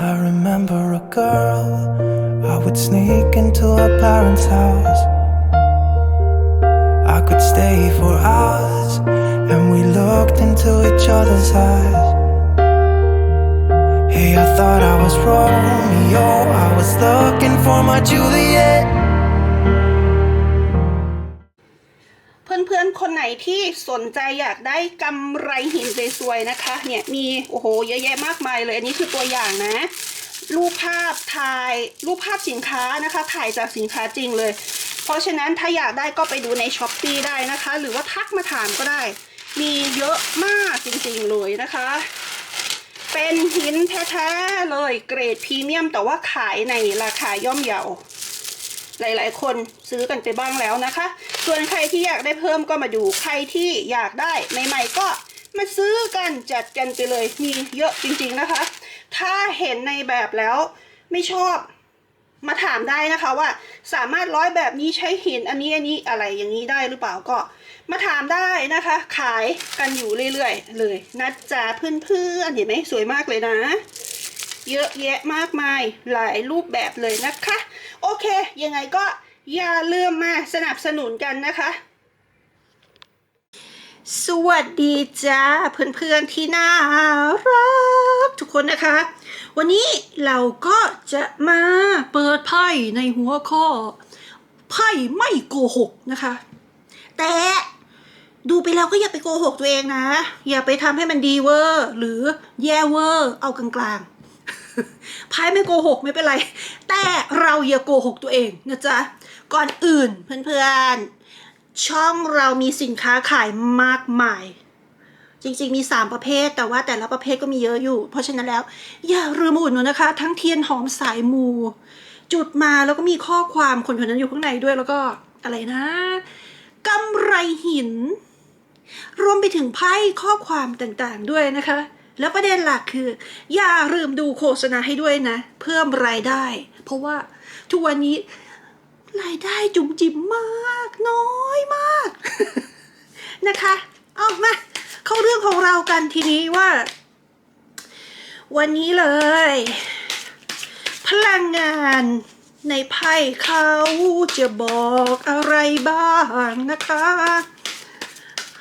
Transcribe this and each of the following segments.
I remember a girl. I would sneak into her parents' house. I could stay for hours, and we looked into each other's eyes. Hey, I thought I was Romeo. I was looking for my Juliet. ที่สนใจอยากได้กำไรหินสวยๆนะคะ เนี่ยมีโอ้โหเยอะแยะมากมายเลย อันนี้คือตัวอย่างนะ รูปภาพถ่ายรูปภาพสินค้านะคะ ถ่ายจากสินค้าจริงเลย เพราะฉะนั้นถ้าอยากได้ก็ไปดูในช้อปปีได้นะคะ หรือว่าทักมาถามก็ได้ มีเยอะมากจริงๆเลยนะคะ เป็นหินแท้ๆเลยเกรดพรีเมียม แต่ว่าขายในราคาย่อมเยาหลายๆ คนซื้อกันไปบ้างแล้วนะคะ ส่วนใครที่อยากได้เพิ่มก็มาดู ใครที่อยากได้ใหม่ๆก็มาซื้อกันจัดกันไปเลย มีเยอะจริงๆนะคะ ถ้าเห็นในแบบแล้วไม่ชอบมาถามได้นะคะว่าสามารถร้อยแบบนี้ใช้หินอันนี้อันนี้อะไรอย่างนี้ได้หรือเปล่าก็ มาถามได้นะคะ ขายกันอยู่เรื่อยๆ เลยนะจ๊ะเพื่อนๆเห็นไหมสวยมากเลยนะ เยอะแยะมากมายหลายรูปแบบเลยนะคะ โอเค ยังไงก็ อย่าลืมมาสนับสนุนกันนะคะ สวัสดีจ้าเพื่อนๆที่น่ารักทุกคนนะคะ วันนี้เราก็จะมาเปิดไพ่ในหัวข้อ ไพ่ไม่โกหกนะคะ แต่ดูไปแล้วก็อย่าไปโกหกตัวเองนะ อย่าไปทำให้มันดีเวอร์หรือแย่เวอร์เอากลางๆไพ่ไม่โกหกไม่เป็นไร แต่เราอย่าโกหกตัวเองนะจ๊ะ ก่อนอื่นเพื่อนๆ ช่องเรามีสินค้าขายมากมาย จริงๆมี 3 ประเภท แต่ว่าแต่ละประเภทก็มีเยอะอยู่ เพราะฉะนั้นแล้ว อย่าลืมอุดหนุนนะคะ ทั้งเทียนหอมสายมู จุดมาแล้วก็มีข้อความคนคนนั้นอยู่ข้างในด้วยแล้วก็อะไรนะกำไรหิน รวมไปถึงไพ่ข้อความต่างๆด้วยนะคะ แล้วประเด็นหลักคือ อย่าลืมดูโฆษณาให้ด้วยนะ เพิ่มรายได้ เพราะว่าทุกวันนี้ รายได้จุ๋มจิ๋มมากน้อยมาก นะคะเอามาเข้าเรื่องของเรากันทีนี้ว่า วันนี้เลย พลังงานในไพ่เขาจะบอกอะไรบ้างนะคะ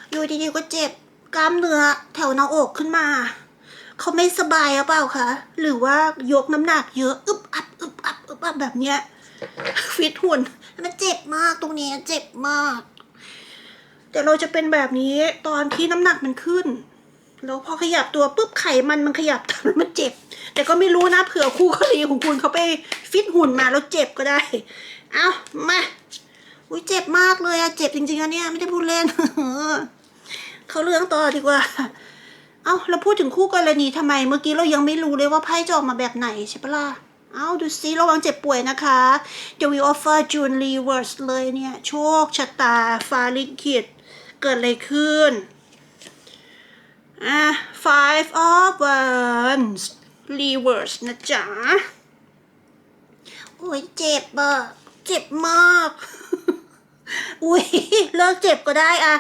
อยู่ดีๆก็เจ็บกล้ามเนื้อแถวหน้าอกขึ้นมา เขาไม่สบายหรือเปล่าคะ หรือว่ายกน้ำหนักเยอะ อึบอับอึบอับอึบอับแบบเนี้ย ฟิตหุ่นมันเจ็บมากตรงนี้เจ็บมาก แต่เราจะเป็นแบบนี้ตอนที่น้ำหนักมันขึ้น แล้วพอขยับตัวปุ๊บไขมันมันขยับตามมันเจ็บ แต่ก็ไม่รู้นะเผื่อคู่กรณีของคุณเขาไปฟิตหุ่นมาแล้วเจ็บก็ได้ เอามาอุ้ยเจ็บมากเลยอะเจ็บจริงๆอะเนี่ยไม่ได้พูดเล่นเขาเรื่องต่อดีกว่า เอาเราพูดถึงคู่กรณีทำไม เมื่อกี้เรายังไม่รู้เลยว่าไพ่จะออกมาแบบไหนใช่ปะล่ะ เอาดูซิระวังเจ็บป่วยนะคะ The Wheel of Fortune Reverse เลยเนี่ย โชคชะตาฟ้าลิขิตเกิดอะไรขึ้น อะ Five of Wands Reverse นะจ๊ะ โอ้ยเจ็บอะเจ็บมาก อุ้ยเลิกเจ็บก็ได้อะ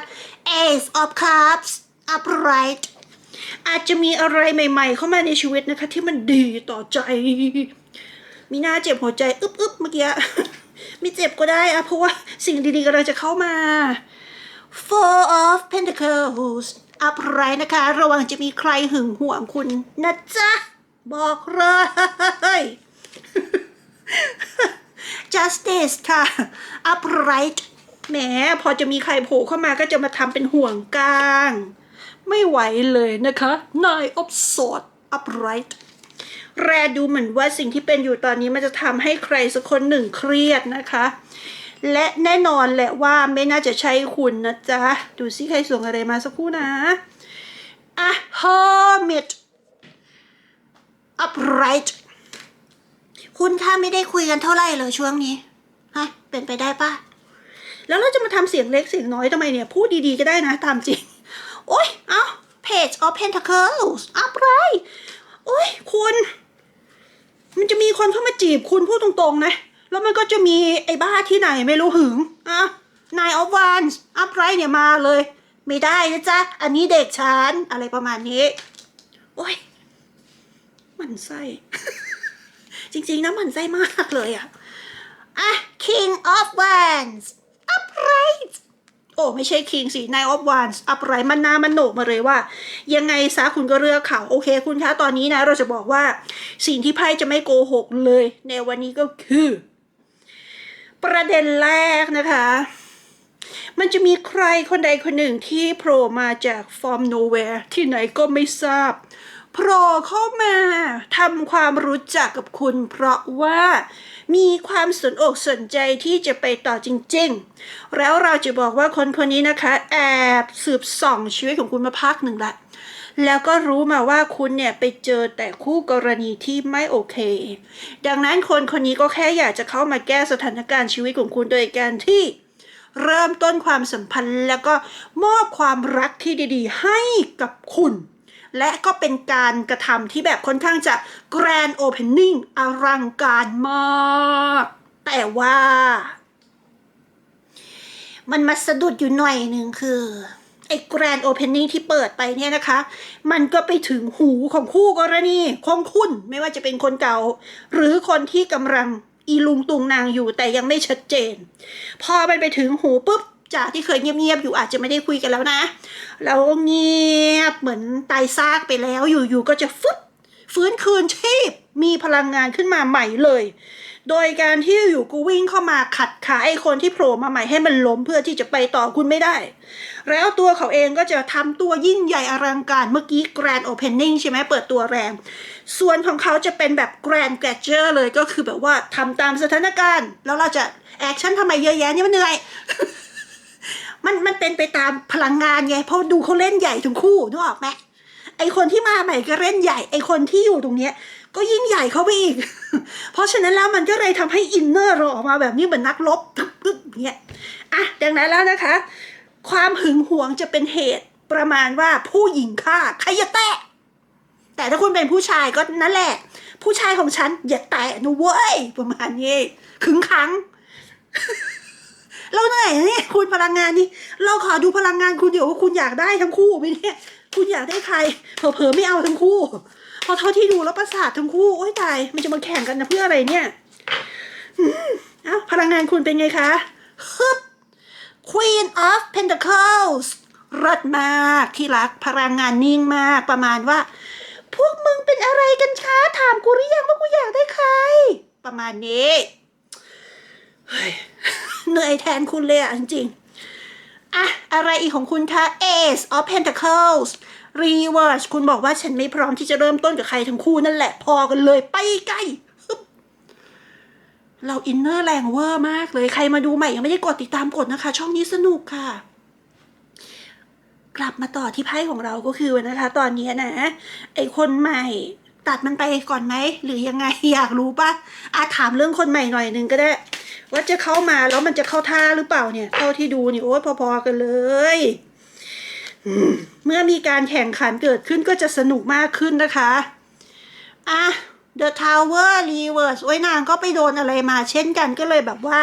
Ace of Cups upright อาจจะมีอะไรใหม่ ๆ เข้ามาในชีวิตนะคะ ที่มันดีต่อใจ มีหน้าเจ็บหัวใจอึ๊บอึ๊บเมื่อกี้ไม่เจ็บก็ได้อะเพราะว่าสิ่งดีๆกำลังจะเข้ามา Four of Pentacles upright นะคะ ระวังจะมีใครหึงห่วงคุณนะจ๊ะ บอกเลย justice ค่ะ upright แหมพอจะมีใครโผล่เข้ามาก็จะมาทำเป็นห่วงกลาง ไม่ไหวเลยนะคะ nine of swords upright แรดูเหมือนว่าสิ่งที่เป็นอยู่ตอนนี้มันจะทำให้ใครสักคนหนึ่งเครียดนะคะ และแน่นอนแหละว่าไม่น่าจะใช่คุณนะจ๊ะ ดูซิใครส่งอะไรมาสักครู่นะอะ hermit upright คุณถ้าไม่ได้คุยกันเท่าไหร่เลยช่วงนี้ฮะเป็นไปได้ปะแล้วเราจะมาทำเสียงเล็กเสียงน้อยทำไมเนี่ย พูดดีๆก็ได้นะตามจริง โอ๊ยเอ้า page of pentacles upright โอ๊ยคุณ คนเข้ามาจีบคุณพูดตรงๆนะ แล้วมันก็จะมีไอ้บ้าที่ไหนไม่รู้หึงอะ nine of wands upright เนี่ยมาเลย ไม่ได้นะจ๊ะ อันนี้เด็กฉัน อะไรประมาณนี้ โอ๊ยมันไส้ จริงๆนะมันใจมากเลยอะอะ King of Wands upright โอ้ไม่ใช่ King สิ Nine of Wands upright มันนามันโหนกมาเลยว่า ยังไงซะคุณก็เลือกเขาโอเคคุณคะตอนนี้นะเราจะบอกว่าสิ่งที่ไพ่จะไม่โกหกเลย ในวันนี้ก็คือ ประเด็นแรกนะคะ มันจะมีใครคนใดคนหนึ่งที่โผล่มาจากฟอร์มโนเวร์ที่ไหนก็ไม่ทราบ ผล่เข้ามาทำความรู้จักกับคุณ เพราะว่ามีความสนอกสนใจที่จะไปต่อจริง ๆ แล้วเราจะบอกว่าคนคนนี้นะคะ แอบสืบส่องชีวิตของคุณมาพักหนึ่งละแล้วก็รู้มาว่าคุณเนี่ยไปเจอแต่คู่กรณีที่ไม่โอเค ดังนั้นคนคนนี้ก็แค่อยากจะเข้ามาแก้สถานการณ์ชีวิตของคุณโดยการที่เริ่มต้นความสัมพันธ์แล้วก็มอบความรักที่ดี ๆ ให้กับคุณ และก็เป็นการกระทำที่แบบค่อนข้างจะ grand opening อลังการมาก แต่ว่า มันมาสะดุดอยู่หน่อยหนึ่งคือไอ้ grand opening ที่เปิดไปเนี่ยนะคะ มันก็ไปถึงหูของคู่กรณีของคุณไม่ว่าจะเป็นคนเก่า หรือคนที่กำลังอีลุงตุงนางอยู่แต่ยังไม่ชัดเจน พอมันไปถึงหูปุ๊บ จากที่เคยเงียบๆอยู่อาจจะไม่ได้คุยกันแล้วนะแล้วเงียบเหมือนตายซากไปแล้วอยู่ๆก็จะฟึบฟื้นคืนชีพมีพลังงานขึ้นมาใหม่เลย โดยการที่อยู่กูวิ่งเข้ามาขัดขาไอ้คนที่โผล่มาใหม่ให้มันล้มเพื่อที่จะไปต่อคุณไม่ได้ แล้วตัวเขาเองก็จะทำตัวยิ่งใหญ่อลังการเมื่อกี้ Grand Opening ใช่ไหมเปิดตัวแรง ส่วนของเขาจะเป็นแบบ Grand g a d g e r เลยก็คือแบบว่าทำตามสถานการณ์ แล้วเราจะแอคชั่นทำไมเยอะแยะนี่มันเหนื่อย มันมันเป็นไปตามพลังงานไงเพราะดูเขาเล่นใหญ่ทั้งคู่นึกออกไหมไอคนที่มาใหม่ก็เล่นใหญ่ ไอคนที่อยู่ตรงเนี้ย ก็ยิ่งใหญ่เข้าไปอีก เพราะฉะนั้นแล้วมันก็เลยทำให้อินเนอร์เราออกมาแบบนี้เหมือนนักรบตึ๊บตึ๊บอย่างเงี้ยอะดังนั้นแล้วนะคะ ความหึงหวงจะเป็นเหตุประมาณว่าผู้หญิงฆ่าใครอย่าแตะ แต่ถ้าคุณเป็นผู้ชายก็นั่นแหละ ผู้ชายของฉันอย่าแตะนะเว้ยประมาณนี้ขึงขัง เราเหนื่อยนะเนี่ยคุณพลังงานนี่เราขอดูพลังงานคุณเดี๋ยวว่าคุณอยากได้ทั้งคู่ไหมเนี่ยคุณอยากได้ใครเผลอๆไม่เอาทั้งคู่พราะเท่าที่ดูแล้วประสาททั้งคู่โอ๊ยตายมันจะมาแข่งกันนะเพื่ออะไรเนี่ยเอ้าพลังงานคุณเป็นไงคะฮึบ Queen of Pentacles รดมากที่รักพลังงานนิ่งมากประมาณว่า พวกมึงเป็นอะไรกันคะถามกูหรือยังว่ากูอยากได้ใคร ประมาณนี้ เหนื่อยแทนคุณเลยอะจริงๆอะอะไรอีกของคุณคะ Ace of Pentacles Reverse คุณบอกว่าฉันไม่พร้อมที่จะเริ่มต้นกับใครทั้งคู่นั่นแหละ พอกันเลยไปไกลฮึบเราอินเนอร์แรงเวอร์มากเลย ใครมาดูใหม่ยังไม่ได้กดติดตามกดนะคะ ช่องนี้สนุกค่ะ กลับมาต่อที่ไพ่ของเราก็คือนะคะ ตอนนี้นะ ไอคนใหม่ตัดมันไปก่อนไหม หรือยังไงอยากรู้ปะอาถามเรื่องคนใหม่หน่อยนึงก็ได้ ว่าจะเข้ามาแล้วมันจะเข้าท่าหรือเปล่าเนี่ยเท่าที่ดูนี่โอ้ยพอๆกันเลยเมื่อมีการแข่งขันเกิดขึ้นก็จะสนุกมากขึ้นนะคะอะ The Tower Reverse โอ้ยนางก็ไปโดนอะไรมาเช่นกันก็เลยแบบว่า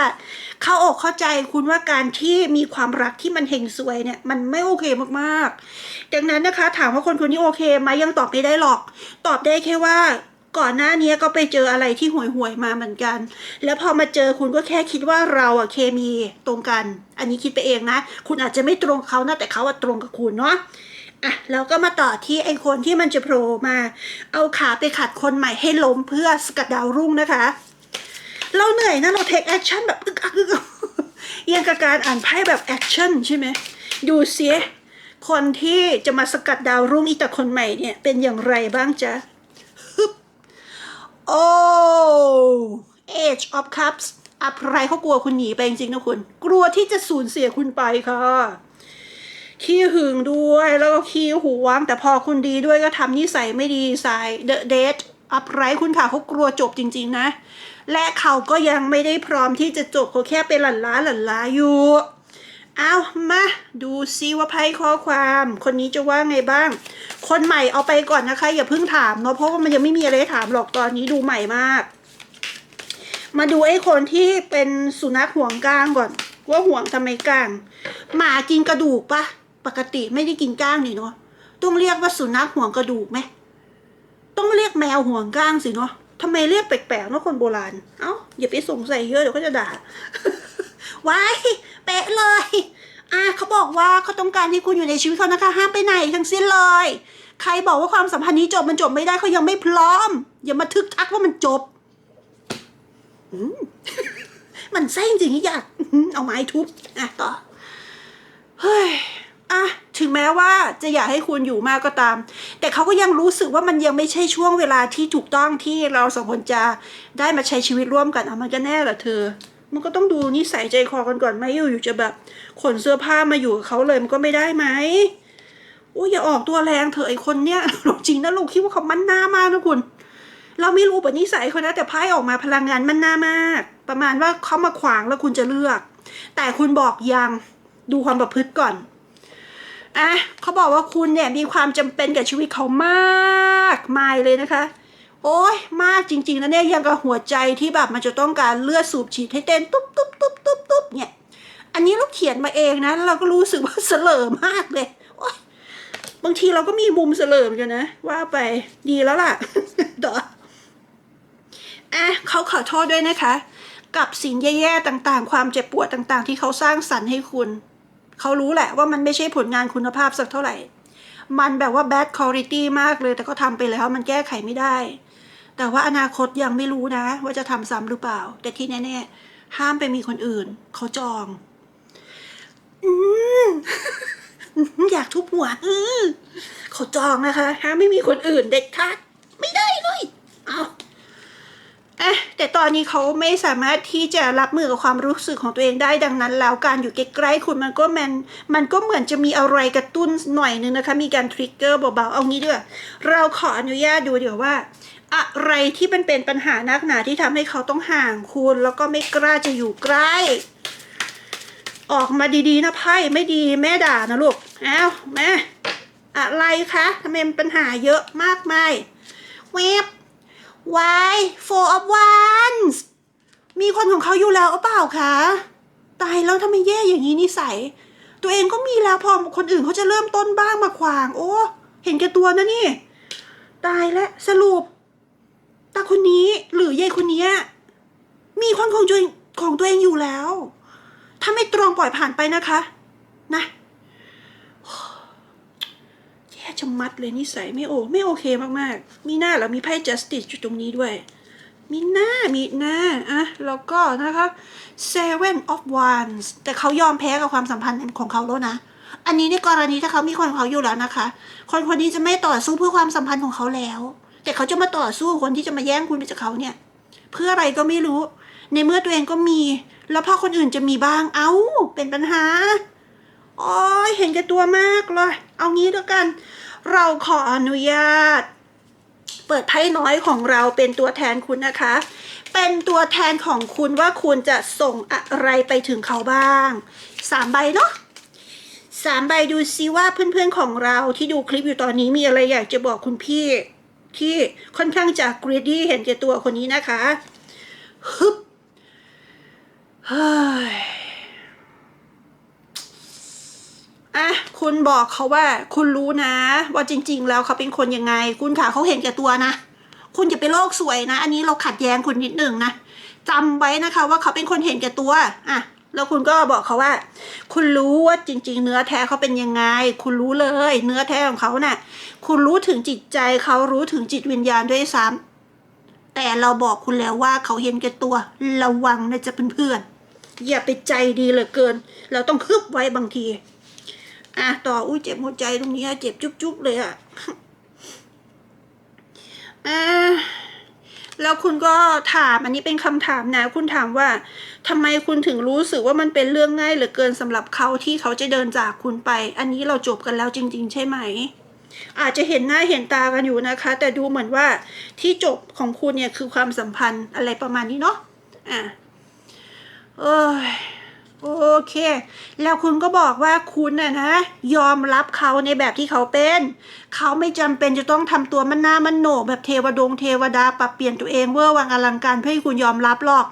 เข้าอกเข้าใจคุณว่าการที่มีความรักที่มันเฮงซวยเนี่ย มันไม่โอเคมากๆ ดังนั้นนะคะ ถามว่าคนคนนี้โอเคไหมยังตอบไม่ได้หรอก ตอบได้แค่ว่า ก่อนหน้านี้ก็ไปเจออะไรที่ห่วยๆมาเหมือนกัน แล้วพอมาเจอคุณก็แค่คิดว่าเราอะเคมีตรงกัน อันนี้คิดไปเองนะ คุณอาจจะไม่ตรงกับเขานะแต่เขาอะตรงกับคุณเนาะอะแล้วก็มาต่อที่ไอ้คนที่มันจะโผล่มา เอาขาไปขัดคนใหม่ให้ล้มเพื่อสกัดดาวรุ่งนะคะ เราเหนื่อยนะเราเทคแอคชั่นแบบอึกอักอึกยังกับการอ่านไพ่แบบแอคชั่นใช่ไหมดูเสียคนที่จะมาสกัดดาวรุ่งอีกแต่คนใหม่เนี่ยเป็นอย่างไรบ้างจ๊ะ โอ้ Age of Cups อะไรเขากลัวคุณหนีไปจริงๆนะคุณ กลัวที่จะสูญเสียคุณไปค่ะ ขี้หึงด้วยแล้วก็ขี้หวง แต่พอคุณดีด้วยก็ทำนิสัยไม่ดีใส่เดอะเดทอัพไรคุณค่ะเขากลัวจบจริง ๆ นะ และเขาก็ยังไม่ได้พร้อมที่จะจบเขาแค่เป็นหลันล้าหลันล้าอยู่ เอามา ดูซิว่าไพ่ข้อความ คนนี้จะว่าไงบ้าง คนใหม่เอาไปก่อนนะคะ อย่าเพิ่งถามเนาะเพราะว่ามันยังไม่มีอะไรถามหรอกตอนนี้ดูใหม่มาก มาดูไอ้คนที่เป็นสุนัขห่วงก้างก่อน ว่าห่วงทำไมก้างหมากินกระดูกปะปกติไม่ได้กินก้างนี่เนาะต้องเรียกว่าสุนัขห่วงกระดูกไหมต้องเรียกแมวห่วงก้างสิเนาะทำไมเรียกแปลกๆเนอะคนโบราณ เอ้าอย่าไปสงสัยเยอะเดี๋ยวเขาจะด่า ไว้เป๊ะเลย อะเขาบอกว่าเขาต้องการให้คุณอยู่ในชีวิตเขานะคะ ห้ามไปไหนทั้งสิ้นเลย ใครบอกว่าความสัมพันธ์นี้จบมันจบไม่ได้เขายังไม่พร้อม อย่ามาทึกทักว่ามันจบมมันไส้จริงๆอยากเอาไม้ทุบอะต่อเฮ้ยอะถึงแม้ว่าจะอยากให้คุณอยู่มากก็ตาม แต่เขาก็ยังรู้สึกว่ามันยังไม่ใช่ช่วงเวลาที่ถูกต้องที่เราสองคนจะได้มาใช้ชีวิตร่วมกันอะมันก็แน่เหรอเธอ มันก็ต้องดูนิสัยใจคอกันก่อนไหมอยู่อยู่จะแบบขนเสื้อผ้ามาอยู่กับเขาเลยมันก็ไม่ได้ไหมโอ้ยอย่าออกตัวแรงเถอะไอคนเนี้ยจริงนะลูกคิดว่าเขามันหน้ามากนะคุณ เราไม่รู้ปนิสัยเขานะแต่ไพ่ออกมาพลังงานมันหน้ามาก ประมาณว่าเขามาขวางแล้วคุณจะเลือก แต่คุณบอกยังดูความประพฤติก่อนอะเขาบอกว่าคุณเนี่ยมีความจำเป็นกับชีวิตเขามากมายเลยนะคะ โอ้ยมากจริง ๆนะเนี่ยยังกับหัวใจที่แบบมันจะต้องการเลือดสูบฉีดให้เต้นตุ๊บตุ๊บตุ๊บตุ๊บตุ๊บเนี่ย อันนี้เราเขียนมาเองนะ เราก็รู้สึกว่าเสลอมากเลยโอ๊ยบางทีเราก็มีมุมเสลอเหมือนกันนะ ว่าไปดีแล้วล่ะต่ออะเขาขอโทษด้วยนะคะ กับสิ่งแย่ๆต่างๆ ความเจ็บปวดต่างๆ ที่เขาสร้างสรรค์ให้คุณ เขารู้แหละว่ามันไม่ใช่ผลงานคุณภาพสักเท่าไหร่ มันแบบว่า bad quality มากเลย แต่ก็ทำไปแล้วมันแก้ไขไม่ได้ แต่ว่าอนาคตยังไม่รู้นะ ว่าจะทำซ้ำหรือเปล่า แต่ที่แน่ๆห้ามไปมีคนอื่น เขาจองอืมอยากทุบหัวอือเขาจองนะคะห้ามไม่มีคนอื่นเด็ดขาดไม่ได้เลยเอาอะแต่ตอนนี้เขาไม่สามารถที่จะรับมือกับความรู้สึกของตัวเองได้ดังนั้น แล้วการอยู่ใกล้ๆคุณมันก็แมนมันก็เหมือนจะมีอะไรกระตุ้นหน่อยนึงนะคะ มีการทริกเกอร์เบาๆเอางี้ด้วยเราขออนุญาตดูเดี๋ยวว่า อะไรที่มันเป็นปัญหานักหนาที่ทำให้เขาต้องห่างคุณ แล้วก็ไม่กล้าจะอยู่ใกล้ ออกมาดีๆนะไพ่ไม่ดีแม่ด่านะลูกเอ้าแม่อะไรคะทำไมมันปัญหาเยอะมากมายเว็บ why four of wands มีคนของเขาอยู่แล้วเปล่าคะตายแล้วทำไมแย่อย่างนี้นิสัย ตัวเองก็มีแล้วพอคนอื่นเขาจะเริ่มต้นบ้างมาขวาง โอ้ เห็นแก่ตัวนะนี่ ตายแล้วสรุป ตาคนนี้หรือยายคนนี้มีคนของตัวเองของตัวเองอยู่แล้ว ถ้าไม่ตรงปล่อยผ่านไปนะคะ นะแย่ชะมัดเลยนิสัยไม่โอ ไม่โอเคมากๆ มีหน้าแล้วมีไพ่ justice อยู่ตรงนี้ด้วย มีหน้ามีหน้าอะแล้วก็นะคะ seven of wands แต่เขายอมแพ้กับความสัมพันธ์ของเขาแล้วนะอันนี้ในกรณีถ้าเขามีคนของเขาอยู่แล้วนะคะ คนคนนี้จะไม่ต่อสู้เพื่อความสัมพันธ์ของเขาแล้ว แต่เขาจะมาต่อสู้คนที่จะมาแย่งคุณไปจากเขาเนี่ย เพื่ออะไรก็ไม่รู้ ในเมื่อตัวเองก็มี แล้วพอคนอื่นจะมีบ้างเอ้า เป็นปัญหาโอ้ยเห็นแก่ตัวมากเลย เอางี้แล้วกัน เราขออนุญาต เปิดไพ่น้อยของเราเป็นตัวแทนคุณนะคะ เป็นตัวแทนของคุณว่าคุณจะส่งอะไรไปถึงเขาบ้างสามใบเนาะสามใบดูซิว่าเพื่อนๆของเราที่ดูคลิปอยู่ตอนนี้มีอะไรอยากจะบอกคุณพี่ ที่ค่อนข้างจะกรีดี้เห็นแก่ตัวคนนี้นะคะฮึบเฮ้ยอะคุณบอกเขาว่า คุณรู้นะ ว่าจริง ๆ แล้วเขาเป็นคนยังไง คุณค่ะเขาเห็นแก่ตัวนะ คุณจะไปโลกสวยนะ อันนี้เราขัดแย้งคุณนิดหนึ่งนะจำไว้นะคะ ว่าเขาเป็นคนเห็นแก่ตัว อะ แล้วคุณก็บอกเขาว่า คุณรู้ว่าจริง ๆ เนื้อแท้เขาเป็นยังไง คุณรู้เลย เนื้อแท้ของเขาน่ะ คุณรู้ถึงจิตใจเขารู้ถึงจิตวิญญาณด้วยซ้ำแต่เราบอกคุณแล้วว่าเขาเห็นแก่ตัว ระวังนะจะเพื่อนๆอย่าไปใจดีเหลือเกิน เราต้องฮึบไว้บางทีอะต่ออุ้ยเจ็บหัวใจตรงนี้เจ็บจุ๊บๆเลยอะอ่า แล้วคุณก็ถามอันนี้เป็นคำถามนะ คุณถามว่าทำไมคุณถึงรู้สึกว่ามันเป็นเรื่องง่ายเหลือเกินสำหรับเขาที่เขาจะเดินจากคุณไป อันนี้เราจบกันแล้วจริง ๆ ใช่ไหม อาจจะเห็นหน้าเห็นตากันอยู่นะคะ แต่ดูเหมือนว่าที่จบของคุณเนี่ยคือความสัมพันธ์อะไรประมาณนี้เนาะอะเอ้ย โอเค แล้วคุณก็บอกว่าคุณน่ะนะ ยอมรับเขาในแบบที่เขาเป็น เขาไม่จำเป็นจะต้องทำตัวมันหน้ามันโหนแบบเทวดงเทวดาปรับเปลี่ยนตัวเองเวอร์วังอลังการเพื่อให้คุณยอมรับหรอก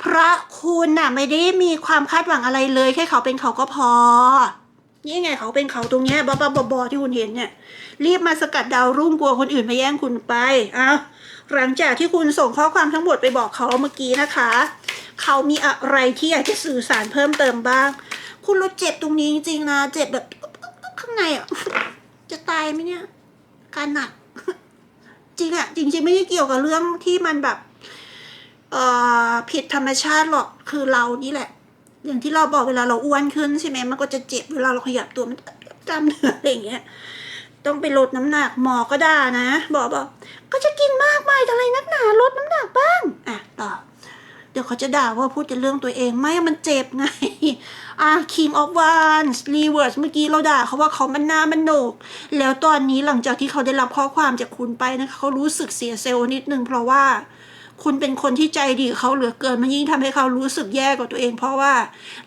เพราะคุณน่ะไม่ได้มีความคาดหวังอะไรเลย แค่เขาเป็นเขาก็พอ นี่ไงเขาเป็นเขาตรงเนี้ยบ้าๆบอๆที่คุณเห็นเนี่ย รีบมาสกัดดาวรุ่งกลัวคนอื่นมาแย่งคุณไปเอาหลังจากที่คุณส่งข้อความทั้งหมดไปบอกเขาเมื่อกี้นะคะ เขามีอะไรที่อยากจะสื่อสารเพิ่มเติมบ้าง คุณรู้เจ็บตรงนี้จริงๆนะเจ็บแบบข้างในอะจะตายไหมเนี่ย การหนัก จริงอะจริงๆไม่ได้เกี่ยวกับเรื่องที่มันแบบ เอ่อผิดธรรมชาติหรอกคือเรานี่แหละ อย่างที่เราบอกเวลาเราอ้วนขึ้นใช่ไหมมันก็จะเจ็บเวลาเราขยับตัวมันกล้ามเนื้ออะไรอย่างเงี้ยต้องไปลดน้ำหนักหมอก็ด่านะบอกบอกก็จะกินมากมายอะไรนักหนาลดน้ำหนักบ้างอะต่อเดี๋ยวเขาจะด่าว่าพูดแต่เรื่องตัวเองไม่มันเจ็บไงอะ King of Wands Reverse เมื่อกี้เราด่าเขาว่าเขามันหน้ามันโหนก แล้วตอนนี้หลังจากที่เขาได้รับข้อความจากคุณไปนะคะเขารู้สึกเสียเซลล์นิดนึงเพราะว่า คุณเป็นคนที่ใจดีเขาเหลือเกินมันยิ่งทำให้เขารู้สึกแย่กับตัวเอง เพราะว่า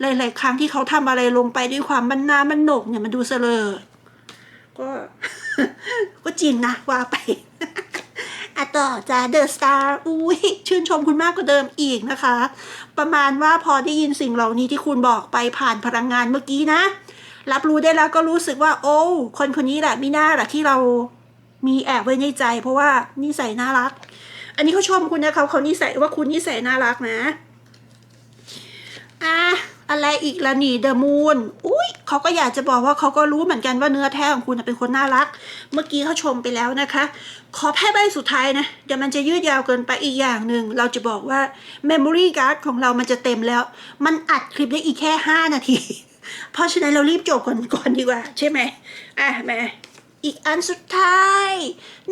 หลาย ๆ ครั้งที่เขาทำอะไรลงไปด้วยความมันหน้ามันโหนกเนี่ยมันดูเสลอก็ ก็จริงนะว่าไปอะต่อจ้าเดอะสตาร์อุ้ยชื่นชมคุณมากกว่าเดิมอีกนะคะ ประมาณว่าพอได้ยินสิ่งเหล่านี้ที่คุณบอกไปผ่านพลังงานเมื่อกี้นะ รับรู้ได้แล้วก็รู้สึกว่า โอ้คนคนนี้แหละมีหน้าแหละที่เรามีแอบไว้ในใจ เพราะว่านิสัยน่ารัก อันนี้เขาชมคุณนะคะเขานิสัยว่าคุณนิสัยน่ารักนะ อะอะไรอีกละนี่เดอะมูนอุ้ยเขาก็อยากจะบอกว่าเขาก็รู้เหมือนกันว่าเนื้อแท้ของคุณเป็นคนน่ารัก เมื่อกี้เขาชมไปแล้วนะคะ ขอแพ้ใบสุดท้ายนะ เดี๋ยวมันจะยืดยาวเกินไปอีกอย่างหนึ่ง เราจะบอกว่า Memory Card ของเรามันจะเต็มแล้ว มันอัดคลิปได้อีกแค่ 5 นาที เพราะฉะนั้นเรารีบจบก่อนก่อนดีกว่า ใช่ไหมอะแม่ อีกอันสุดท้าย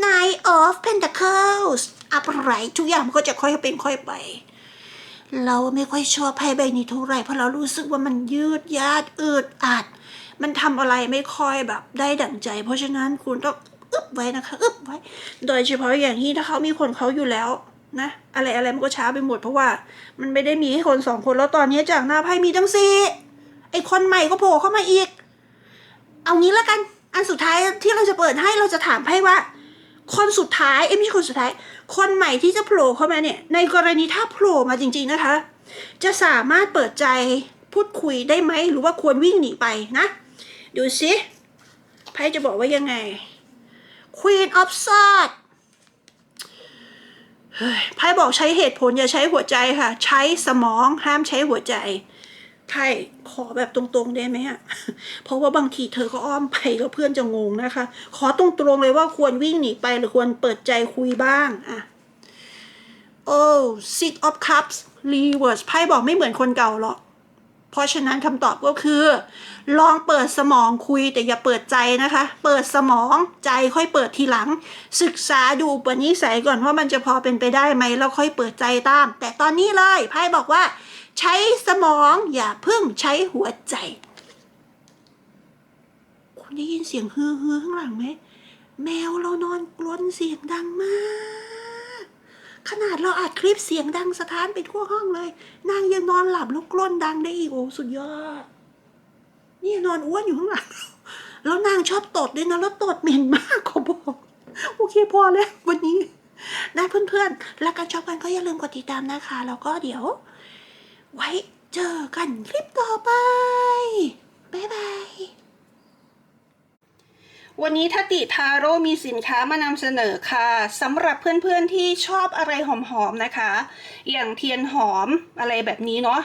Nine of Pentacles อะไรทุกอย่างมันก็จะค่อยเป็นค่อยไป เราไม่ค่อยชอบไพ่ใบนี้เท่าไหร่เพราะเรารู้สึกว่ามันยืดยาดอืดอัด มันทำอะไรไม่ค่อยแบบได้ดั่งใจ เพราะฉะนั้นคุณต้องอึบไว้นะคะอึบไว้ โดยเฉพาะอย่างที่ถ้าเขามีคนเขาอยู่แล้วนะอะไรอะไรมันก็ช้าไปหมดเพราะว่า มันไม่ได้มีให้คนสองคนแล้วตอนนี้จากหน้าไพ่มีทั้งสี่ไอคนใหม่ก็โผล่เข้ามาอีก เอางี้แล้วกัน อันสุดท้ายที่เราจะเปิดให้เราจะถามไพ่ว่า คนสุดท้ายเอ้ไม่ใช่คนสุดท้าย คนใหม่ที่จะโผล่เข้ามาเนี่ย ในกรณีถ้าโผล่มาจริง ๆนะคะ จะสามารถเปิดใจพูดคุยได้ไหมหรือว่าควรวิ่งหนีไปนะ ดูสิไพ่จะบอกว่ายังไง Queen of Swords เฮ้ยไพ่บอกใช้เหตุผลอย่าใช้หัวใจค่ะ ใช้สมองห้ามใช้หัวใจ ไพ่ขอแบบตรงๆได้ไหมอะเพราะว่าบางทีเธอก็อ้อมไปแล้วเพื่อนจะงงนะคะ ขอตรงๆเลยว่าควรวิ่งหนีไปหรือควรเปิดใจคุยบ้างอะโอ้ Six of Cups Reverse ไพ่บอกไม่เหมือนคนเก่าหรอก เพราะฉะนั้นคำตอบก็คือ ลองเปิดสมองคุยแต่อย่าเปิดใจนะคะ เปิดสมองใจค่อยเปิดทีหลัง ศึกษาดูอุปนิสัยก่อนว่ามันจะพอเป็นไปได้ไหมแล้วค่อยเปิดใจตาม แต่ตอนนี้เลยไพ่บอกว่า ใช้สมองอย่าเพิ่งใช้หัวใจ คุณได้ยินเสียงฮือฮือข้างหลังไหม แมวเรานอนกลนเสียงดังมาก ขนาดเราอัดคลิปเสียงดังสะท้านไปทั่วห้องเลย นางยังนอนหลับแล้วกลนดังได้อีกโอ้สุดยอด นี่นอนอ้วนอยู่ข้างหลังแล้วนางชอบตดด้วยนะแล้วตดเหม็นมากขอบอกโอเคพอแล้ววันนี้นะเพื่อนๆแล้วกันชอบกันก็อย่าลืมกดติดตามนะคะ แล้วก็เดี๋ยว ไว้เจอกันคลิปต่อไป บ๊ายบาย วันนี้ทัติทาโร่มีสินค้ามานำเสนอค่ะสำหรับเพื่อนๆที่ชอบอะไรหอมๆนะคะ อย่างเทียนหอมอะไรแบบนี้เนาะ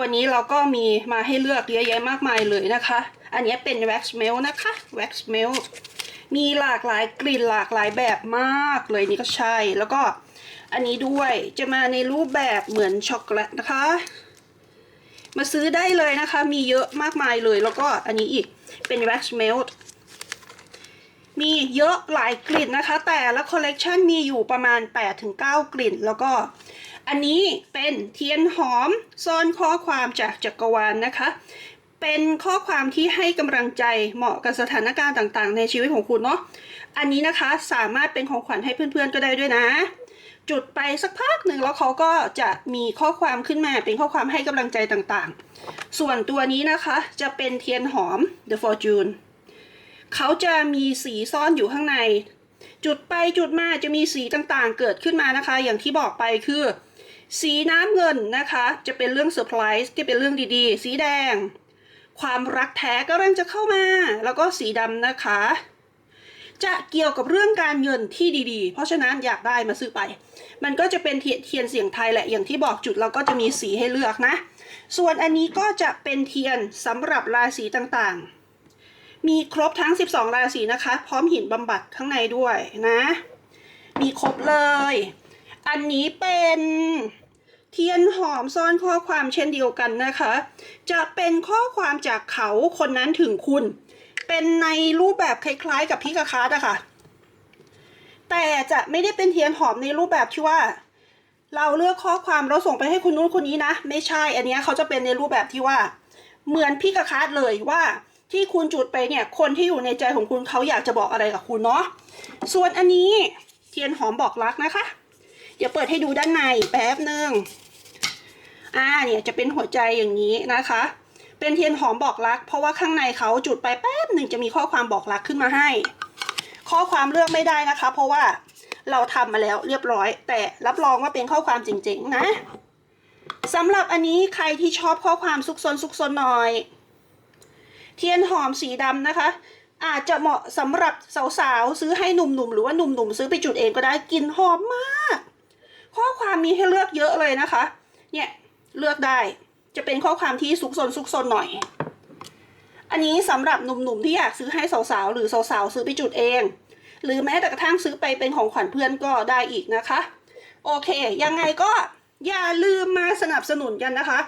วันนี้เราก็มีมาให้เลือกเยอะแยะมากมายเลยนะคะ อันนี้เป็น wax melt นะคะ wax melt มีหลากหลายกลิ่นหลากหลายแบบมากเลยนี่ก็ใช่ แล้วก็อันนี้ด้วยจะมาในรูปแบบเหมือนช็อกโกแลตนะคะ มาซื้อได้เลยนะคะ มีเยอะมากมายเลย แล้วก็อันนี้อีกเป็น wax melt มีเยอะหลายกลิ่นนะคะ แต่ละคอลเลกชันมีอยู่ประมาณ 8-9 กลิ่น แล้วก็อันนี้เป็นเทียนหอมซ่อนข้อความจากจักรวาลนนะคะ เป็นข้อความที่ให้กำลังใจเหมาะกับสถานการณ์ต่างๆ ในชีวิตของคุณเนาะ อันนี้นะคะสามารถเป็นของขวัญให้เพื่อนๆก็ได้ด้วยนะ จุดไปสักพักหนึ่งแล้วเขาก็จะมีข้อความขึ้นมาเป็นข้อความให้กำลังใจต่างๆ ส่วนตัวนี้นะคะจะเป็นเทียนหอม The Fortune เขาจะมีสีซ่อนอยู่ข้างใน จุดไปจุดมาจะมีสีต่างๆ เกิดขึ้นมานะคะ อย่างที่บอกไปคือ สีน้ำเงินนะคะ จะเป็นเรื่องเซอร์ไพรส์ที่เป็นเรื่องดีๆ สีแดง ความรักแท้ก็เริ่มจะเข้ามา แล้วก็สีดำนะคะ จะเกี่ยวกับเรื่องการเงินที่ดีๆ เพราะฉะนั้นอยากได้มาซื้อไป มันก็จะเป็นเทียนเสียงไทยแหละอย่างที่บอกจุดเราก็จะมีสีให้เลือกนะ ส่วนอันนี้ก็จะเป็นเทียนสำหรับราศีต่างๆ มีครบทั้ง 12 ราศีนะคะ พร้อมหินบำบัดข้างในด้วยนะ มีครบเลย อันนี้เป็นเทียนหอมซ่อนข้อความเช่นเดียวกันนะคะ จะเป็นข้อความจากเขาคนนั้นถึงคุณ เป็นในรูปแบบคล้ายๆ กับพิกาคาร์ดอะค่ะ แต่จะไม่ได้เป็นเทียนหอมในรูปแบบที่ว่า เราเลือกข้อความเราส่งไปให้คุณนู้นคนนี้นะ ไม่ใช่ อันนี้เขาจะเป็นในรูปแบบที่ว่า เหมือนพิกาคาร์ดเลยว่าที่คุณจุดไปเนี่ย คนที่อยู่ในใจของคุณเขาอยากจะบอกอะไรกับคุณเนาะ ส่วนอันนี้เทียนหอมบอกรักนะคะ เดี๋ยวเปิดให้ดูด้านในแป๊บหนึ่งอ่าเนี่ยจะเป็นหัวใจอย่างนี้นะคะ เป็นเทียนหอมบอกรัก เพราะว่าข้างในเขาจุดไปแป๊บหนึ่งจะมีข้อความบอกรักขึ้นมาให้ ข้อความเลือกไม่ได้นะคะ เพราะว่าเราทำมาแล้วเรียบร้อย แต่รับรองว่าเป็นข้อความจริงๆนะสำหรับอันนี้ใครที่ชอบข้อความซุกซนซุกซนหน่อย เทียนหอมสีดำนะคะ อาจจะเหมาะสำหรับสาวๆซื้อให้หนุ่มๆหรือว่าหนุ่มๆซื้อไปจุดเองก็ได้กลิ่นหอมมาก ข้อความมีให้เลือกเยอะเลยนะคะ เนี่ยเลือกได้ จะเป็นข้อความที่ซุกซนซุกซนหน่อย อันนี้สำหรับหนุ่มๆที่อยากซื้อให้สาวๆหรือสาวๆซื้อไปจุดเอง หรือแม้แต่กระทั่งซื้อไปเป็นของขวัญเพื่อนก็ได้อีกนะคะ โอเค ยังไงก็อย่าลืมมาสนับสนุนกันนะคะ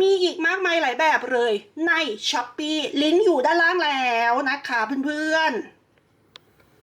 มีอีกมากมายหลายแบบเลยใน s h อ p e e ลิงก์อยู่ด้านล่างแล้วนะคะเพื่อนๆ